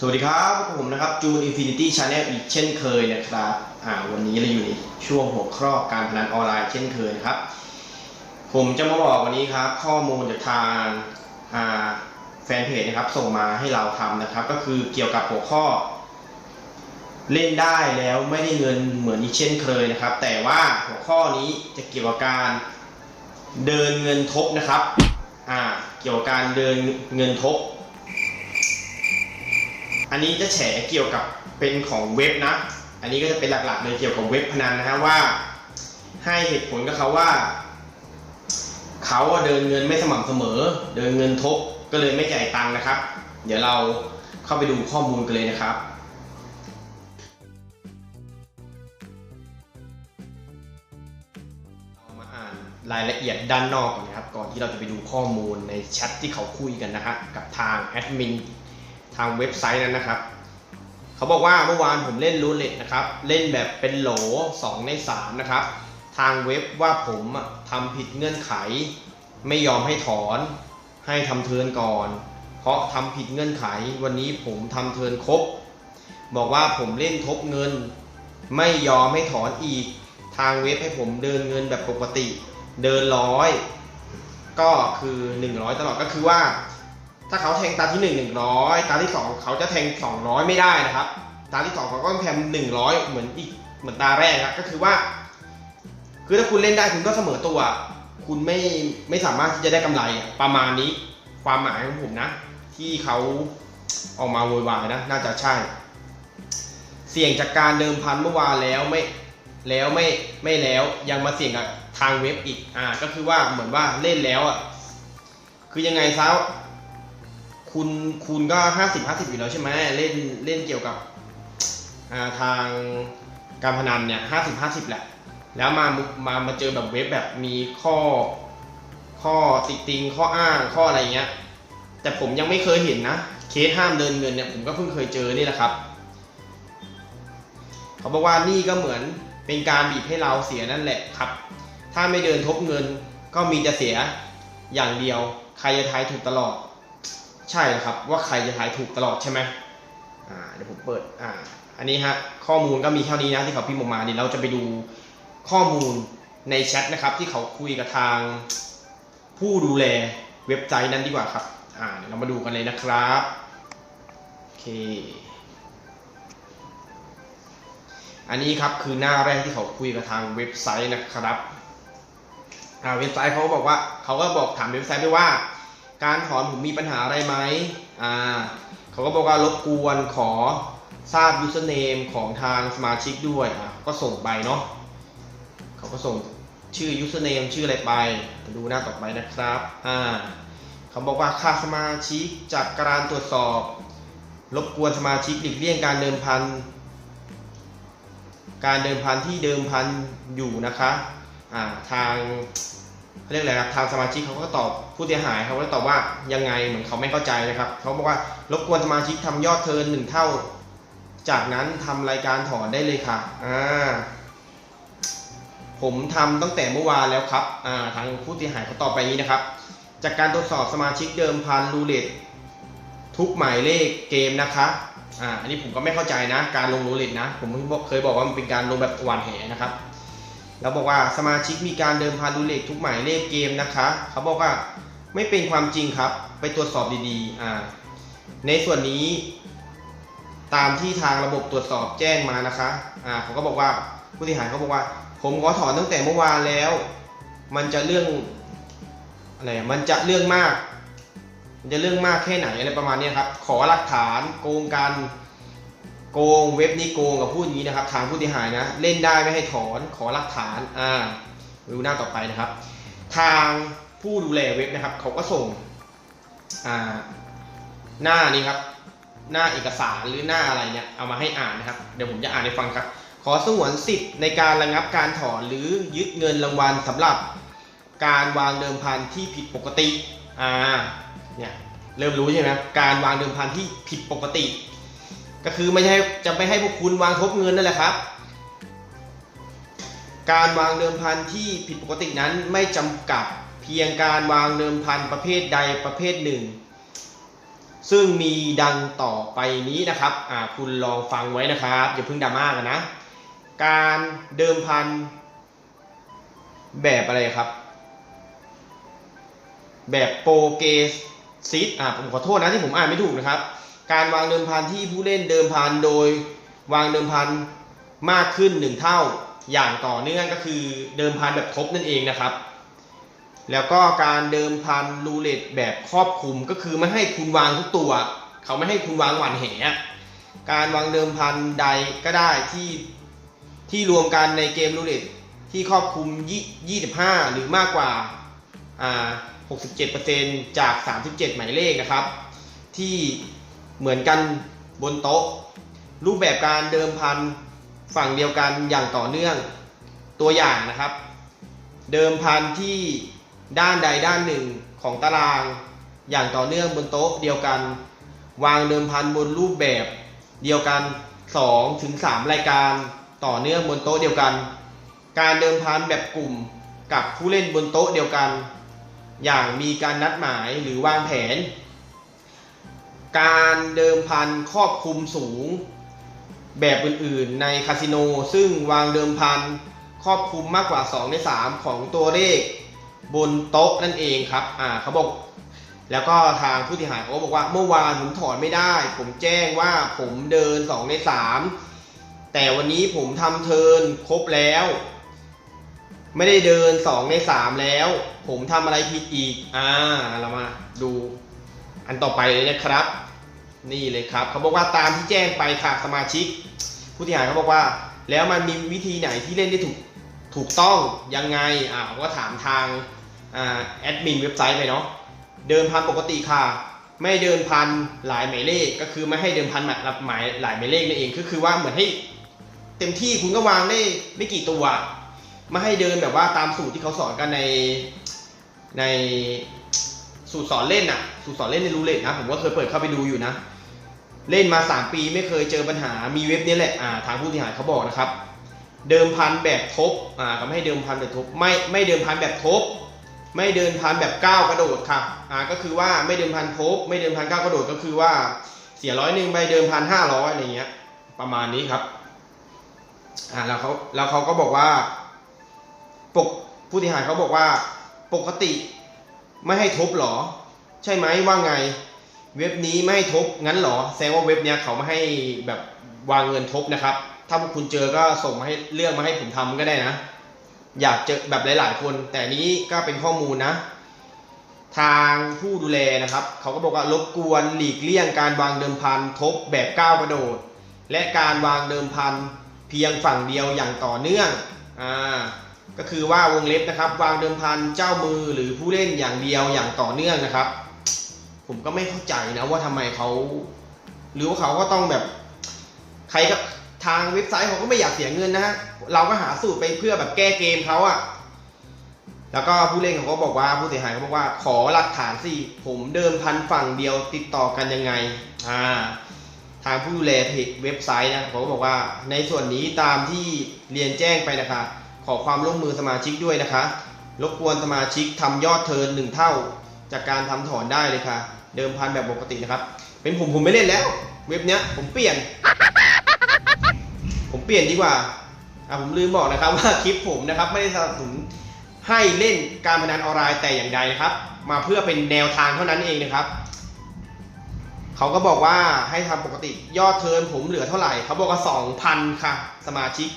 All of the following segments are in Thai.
สวัสดีครับผมนะครับจูนอินฟินิตี้ชาแนลอีกเช่นเคยนะครับอ่าวันนี้เราอยู่ในช่วงหัวข้อการพนันออนไลน์เช่นเคยครับ ผมจะมาบอกวันนี้ครับ ข้อมูลจากทางอ่าแฟนเพจนะครับ ส่งมาให้เราทำนะครับ ก็คือเกี่ยวกับหัวข้อ เล่นได้แล้วไม่ได้เงินเหมือนอีกเช่นเคยนะครับ แต่ว่าหัวข้อนี้จะเกี่ยวกับการเดินเงินทบนะครับอ่าเกี่ยวกับการเดินเงินทบ อันนี้จะแฉเกี่ยวกับเป็นของเว็บนะ อันนี้ก็จะเป็นหลักๆเลยเกี่ยวกับเว็บพนันนะฮะว่า ให้เหตุผลกับเขาว่า เขาเดินเงินไม่สม่ำเสมอ เดินเงินทบก็เลยไม่จ่ายตังค์นะครับ เดี๋ยวเราเข้าไปดูข้อมูลกันเลยนะครับมาอ่านรายละเอียดด้านนอกก่อนนะครับ ก่อนที่เราจะไปดูข้อมูลในแชทที่เขาคุยกันนะฮะกับทางแอดมิน ทางเว็บไซต์นั้นนะครับ เขาบอกว่าเมื่อวานผมเล่นรูเล็ตนะครับ เล่นแบบเป็นโหล 2 ใน 3 นะครับ ทางเว็บว่าผมอะทำผิดเงื่อนไข ไม่ยอมให้ถอนให้ทำเทิร์นก่อน เพราะทำผิดเงื่อนไข วันนี้ผมทำเทิร์นครบ บอกว่าผมเล่นทบเงิน ไม่ยอมให้ถอนอีก ทางเว็บให้ผมเดินเงินแบบปกติ เดินร้อยก็คือ 100 ตลอดก็คือว่า ถ้าเขาแทงตาที่1 100ตาที่2เขาจะแทง200ไม่ได้นะครับ ตาที่2เขาก็ต้องแทง100เหมือนอีกเหมือนตาแรกครับก็คือว่า คือถ้าคุณเล่นได้คุณก็เสมอตัว คุณไม่ไม่สามารถที่จะได้กำไรประมาณนี้ ความหมายของผมนะ ที่เขาออกมาโวยวายนะ น่าจะใช่ เสี่ยงจากการเดิมพันเมื่อวานแล้วไม่แล้วไม่ไม่แล้วยังมาเสี่ยงกับทางเว็บอีกอ่าก็คือว่าเหมือนว่าเล่นแล้วอะคือยังไงซะ คุณคุณก็ห้าสิบห้าสิบอยู่แล้วใช่ไหมเล่นเล่นเกี่ยวกับาทางการพนันเนี่ยห้าสิบห้าสิบแหละ แล้วมามามาเจอแบบเว็บแบบมีข้อข้อติติงข้ออ้างข้ออะไรเงี้ย แต่ผมยังไม่เคยเห็นนะ เคสห้ามเดินเงินเนี่ยผมก็เพิ่งเคยเจอนี่แหละครับ เขาบอกว่านี่ก็เหมือนเป็นการบีบให้เราเสียนั่นแหละครับ ถ้าไม่เดินทบเงินก็มีจะเสียอย่างเดียว ใครจะทายถูกตลอด ใช่ครับว่าใครจะทายถูกตลอดใช่ไหมอ่าเดี๋ยวผมเปิดอ่าอันนี้ฮะข้อมูลก็มีเท่านี้นะที่เขาพิมพ์ออกมาเดี๋ยวเราจะไปดูข้อมูลในแชทนะครับที่เขาคุยกับทางผู้ดูแลเว็บไซต์นั้นดีกว่าครับอ่าเดี๋ยวเรามาดูกันเลยนะครับโอเคอันนี้ครับคือหน้าแรกที่เขาคุยกับทางเว็บไซต์นะครับอ่าเว็บไซต์เขาบอกว่าเขาก็บอกถามเว็บไซต์ด้วยว่า การถอนผมมีปัญหาอะไรไหมอ่าเขาก็บอกว่ารบกวนขอทราบ username ของทางสมาชิกด้วยอะก็ส่งไปเนาะเขาก็ส่งชื่อ username ชื่ออะไรไปดูหน้าต่อไปนะครับอ่าเขาบอกว่าค่าสมาชิกจากการตรวจสอบ รบกวนสมาชิกหลีกเลี่ยงการเดิมพันการเดิมพันที่เดิมพันอยู่นะคะอ่าทาง เขาเรียกอะไรครับทางสมาชิกเขาก็ตอบผู้เสียหายเขาก็ตอบว่ายังไงเหมือนเขาไม่เข้าใจนะครับเขาบอกว่ารบกวนสมาชิกทำยอดเทินหนึ่งเท่า จากนั้นทำรายการถอนได้เลยค่ะอ่าผมทำตั้งแต่เมื่อวานแล้วครับอ่าทางผู้เสียหายเขาตอบไปนี้นะครับ จากการตรวจสอบสมาชิกเดิมพันรูเล็ตทุกหมายเลขเกมนะคะอ่าอันนี้ผมก็ไม่เข้าใจนะ การลงรูเล็ตนะ ผมเคยบอกว่ามันเป็นการลงแบบหวานแหนะครับ แล้วบอกว่าสมาชิกมีการเดิมพันรูเล็ตทุกหมายเลขเกมนะคะเขาบอกว่าไม่เป็นความจริงครับ ไปตรวจสอบดีๆอ่าในส่วนนี้ ตามที่ทางระบบตรวจสอบแจ้งมานะคะอ่าเขาก็บอกว่าผู้เสียหายเขาบอกว่า ผมขอถอนตั้งแต่เมื่อวานแล้ว มันจะเรื่องอะไรมันจะเรื่องมาก มันจะเรื่องมากแค่ไหนอะไรประมาณนี้ครับ ขอหลักฐานโกงกัน โกงเว็บนี้โกงกับพูดอย่างนี้นะครับ ทางผู้เสียหายนะ เล่นได้ไม่ให้ถอนขอหลักฐานอ่าดูหน้าต่อไปนะครับ ทางผู้ดูแลเว็บนะครับเขาก็ส่งอ่าหน้านี้ครับ หน้าเอกสารหรือหน้าอะไรเนี่ยเอามาให้อ่านนะครับ เดี๋ยวผมจะอ่านให้ฟังครับ ขอสงวนสิทธิ์ในการระงับการถอนหรือยึดเงินรางวัลสำหรับการวางเดิมพันที่ผิดปกติอ่าเนี่ยเริ่มรู้ใช่ไหมการวางเดิมพันที่ผิดปกติ ก็คือไม่ใช่จะไม่ให้พวกคุณวางทบเงินนั่นแหละครับ การวางเดิมพันที่ผิดปกตินั้นไม่จำกัดเพียงการวางเดิมพันประเภทใดประเภทหนึ่ง ซึ่งมีดังต่อไปนี้นะครับอ่าคุณลองฟังไว้นะครับ อย่าเพิ่งดราม่ากันนะ การเดิมพันแบบอะไรครับ แบบโปรเกสซิสอ่าผมขอโทษนะที่ผมอ่านไม่ถูกนะครับ การวางเดิมพันที่ผู้เล่นเดิมพันโดยวางเดิมพันมากขึ้นหนึ่งเท่าอย่างต่อเนื่องก็คือเดิมพันแบบทบนั่นเองนะครับ แล้วก็การเดิมพันรูเล็ตแบบครอบคลุมก็คือไม่ให้คุณวางทุกตัว เขาไม่ให้คุณวางหวานแหการวางเดิมพันใดก็ได้ที่ที่รวมกันในเกมรูเล็ตที่ครอบคลุมยี่25 หรือมากกว่าอ่า 67%จาก 37 หมายเลขนะครับ ที่ เหมือนกันบนโต๊ะ รูปแบบการเดิมพันฝั่งเดียวกันอย่างต่อเนื่องตัวอย่างนะครับ เดิมพันที่ด้านใดด้านหนึ่งของตารางอย่างต่อเนื่องบนโต๊ะเดียวกัน วางเดิมพันบนรูปแบบเดียวกัน2ถึง3รายการต่อเนื่องบนโต๊ะเดียวกัน การเดิมพันแบบกลุ่มกับผู้เล่นบนโต๊ะเดียวกัน อย่างมีการนัดหมายหรือวางแผน การเดิมพันครอบคลุมสูงแบบอื่นๆ ในคาสิโน ซึ่งวางเดิมพันครอบคลุมมากกว่า 2 ใน 3 ของตัวเลขบนโต๊ะนั่นเองครับอ่าเขาบอกแล้วก็ทางผู้เสียหายเขาบอกว่าเมื่อวานผมถอนไม่ได้ ผมแจ้งว่าผมเดิน 2 ใน 3 แต่วันนี้ผมทำเทินครบแล้ว ไม่ได้เดิน 2 ใน 3 แล้ว ผมทำอะไรผิดอีกอ่าเรามาดู อันต่อไปเลยนะครับ นี่เลยครับเขาบอกว่าตามที่แจ้งไปค่ะสมาชิก ผู้ที่หายเขาบอกว่า แล้วมันมีวิธีไหนที่เล่นได้ถูกถูกต้องยังไงอ่าผมก็ถามทางอ่าแอดมินเว็บไซต์ไปเนาะเดินพันปกติค่ะ ไม่เดินพันหลายหมายเลขก็คือไม่ให้เดินพันหมายหมายหลายหมายเลขนั่นเองก็คือว่าเหมือนให้เต็มที่คุณก็วางได้ไม่กี่ตัวไม่ให้เดินแบบว่าตามสูตรที่เขาสอนกันในใน สูตรสอนเล่นน่ะ สูตรสอนเล่นในรูเล็ตนะ ผมก็เคยเปิดเข้าไปดูอยู่นะ เล่นมา 3 ปีไม่เคยเจอปัญหา มีเว็บนี้แหละ อ่า ทางผู้เสียหายเขาบอกนะครับ เดิมพันแบบทบ อ่าเขาไม่ให้เดิมพันแบบทบ ไม่ ไม่เดิมพันแบบทบ ไม่เดินพันแบบก้าวกระโดดค่ะ อ่า ก็คือว่าไม่เดิมพันทบ ไม่เดิมพันก้าวกระโดดก็คือว่าเสียร้อยหนึ่งไปเดิมพันห้าร้อยอะไรเงี้ย ประมาณนี้ครับ อ่า แล้วเขาแล้วเขาก็บอกว่า ปกผู้เสียหายเขาบอกว่า ปกติ ไม่ให้ทบหรอ ใช่ไหมว่าไง เว็บนี้ไม่ให้ทบงั้นหรอ แสดงว่าเว็บเนี้ยเขาไม่ให้แบบวางเงินทบนะครับ ถ้าพวกคุณเจอก็ส่งมาให้เรื่องมาให้ผมทำก็ได้นะ อยากเจอแบบหลาย ๆ คน แต่นี้ก็เป็นข้อมูลนะ ทางผู้ดูแลนะครับ เขาก็บอกว่ารบกวนหลีกเลี่ยงการวางเดิมพันทบแบบก้าวกระโดด และการวางเดิมพันเพียงฝั่งเดียวอย่างต่อเนื่อง อ่า ก็คือว่าวงเล็บนะครับวางเดิมพันเจ้ามือหรือผู้เล่นอย่างเดียวอย่างต่อเนื่องนะครับ ผมก็ไม่เข้าใจนะว่าทำไมเขาหรือว่าเขาก็ต้องแบบ ใครก็ทางเว็บไซต์เขาก็ไม่อยากเสียเงินนะฮะเราก็หาสูตรไปเพื่อแบบแก้เกมเขาอะแล้วก็ผู้เล่นเขาก็บอกว่าผู้เสียหายเขาบอกว่าขอหลักฐานสิผมเดิมพันฝั่งเดียวติดต่อกันยังไงอ่าทางผู้ดูแลเพจเว็บไซต์นะเขาก็บอกว่าในส่วนนี้ตามที่เรียนแจ้งไปนะคะ ขอความร่วมมือสมาชิกด้วยนะคะ รบกวนสมาชิกทำยอดเทิร์นหนึ่งเท่า จากการทำถอนได้เลยค่ะ เดิมพันแบบปกตินะครับ เป็นผมผมไม่เล่นแล้ว เว็บเนี้ยผมเปลี่ยน ผมเปลี่ยนดีกว่าอะผมลืมบอกนะครับว่าคลิปผมนะครับไม่ได้สนับสนุนให้เล่นการพนันออนไลน์แต่อย่างใดนะครับ มาเพื่อเป็นแนวทางเท่านั้นเองนะครับเขาก็บอกว่าให้ทำปกติยอดเทิร์นผมเหลือเท่าไหร่ เขาบอกว่าสองพันค่ะ สมาชิก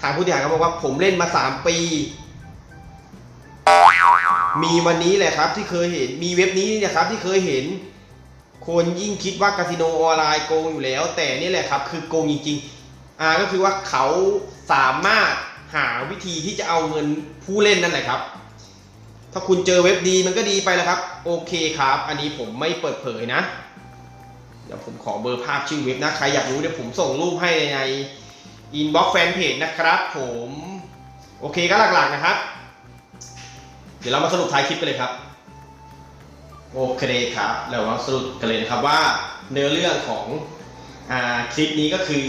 ทางผู้บริหารเขาบอกว่าผมเล่นมาสามปี มีวันนี้แหละครับที่เคยเห็นมีเว็บนี้นะครับที่เคยเห็น คนยิ่งคิดว่าคาสิโนออนไลน์โกงอยู่แล้ว แต่นี่แหละครับ คือโกงจริงๆอ่าก็คือว่าเขาสามารถหาวิธีที่จะเอาเงินผู้เล่นนั่นแหละครับ ถ้าคุณเจอเว็บดีมันก็ดีไปแล้วครับ โอเคครับ อันนี้ผมไม่เปิดเผยนะ เดี๋ยวผมขอเบอร์ภาพชื่อเว็บนะ ใครอยากรู้เดี๋ยวผมส่งรูปให้ใน อินบ็อกแฟนเพจนะครับผมโอเคก็หลักๆนะครับ เดี๋ยวเรามาสรุปท้ายคลิปกันเลยครับ โอเคครับเรามาสรุปกันเลยนะครับว่าเนื้อเรื่องของอคลิปนี้ก็คือ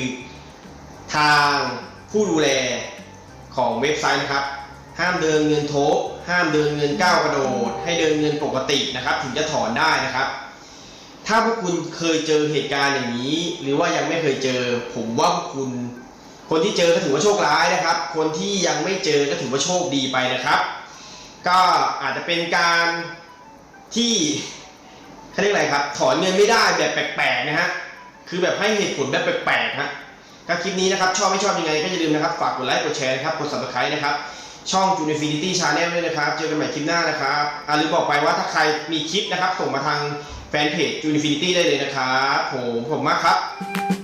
ทางผู้ดูแลของเว็บไซต์นะครับ ห้ามเดินเงินโทบ ห้ามเดินเงินก้าวกระโดด ให้เดินเงินปกตินะครับ ถึงจะถอนได้นะครับ ถ้าพวกคุณเคยเจอเหตุการณ์อย่างนี้ หรือว่ายังไม่เคยเจอ ผมว่าพวกคุณ คนที่เจอก็ถือว่าโชคร้ายนะครับ คนที่ยังไม่เจอก็ถือว่าโชคดีไปนะครับ ก็อาจจะเป็นการที่เขาเรียกอะไรครับ ถอนเงินไม่ได้แบบแปลกๆนะฮะ คือแบบให้เหตุผลแบบแปลกๆฮะก็คลิปนี้นะครับ ชอบไม่ชอบยังไงก็อย่าลืมนะครับ ฝากกดไลค์กดแชร์นะครับ กด subscribe นะครับ ช่อง j u n i f i n i t y Channel ด้วยนะครับ เจอกันใหม่คลิปหน้านะครับอ่าลืมบอกไปว่าถ้าใครมีคลิปนะครับ ส่งมาทางแฟนเพจ j u n i f i n i t y ได้เลยนะครับผมผมมากครับ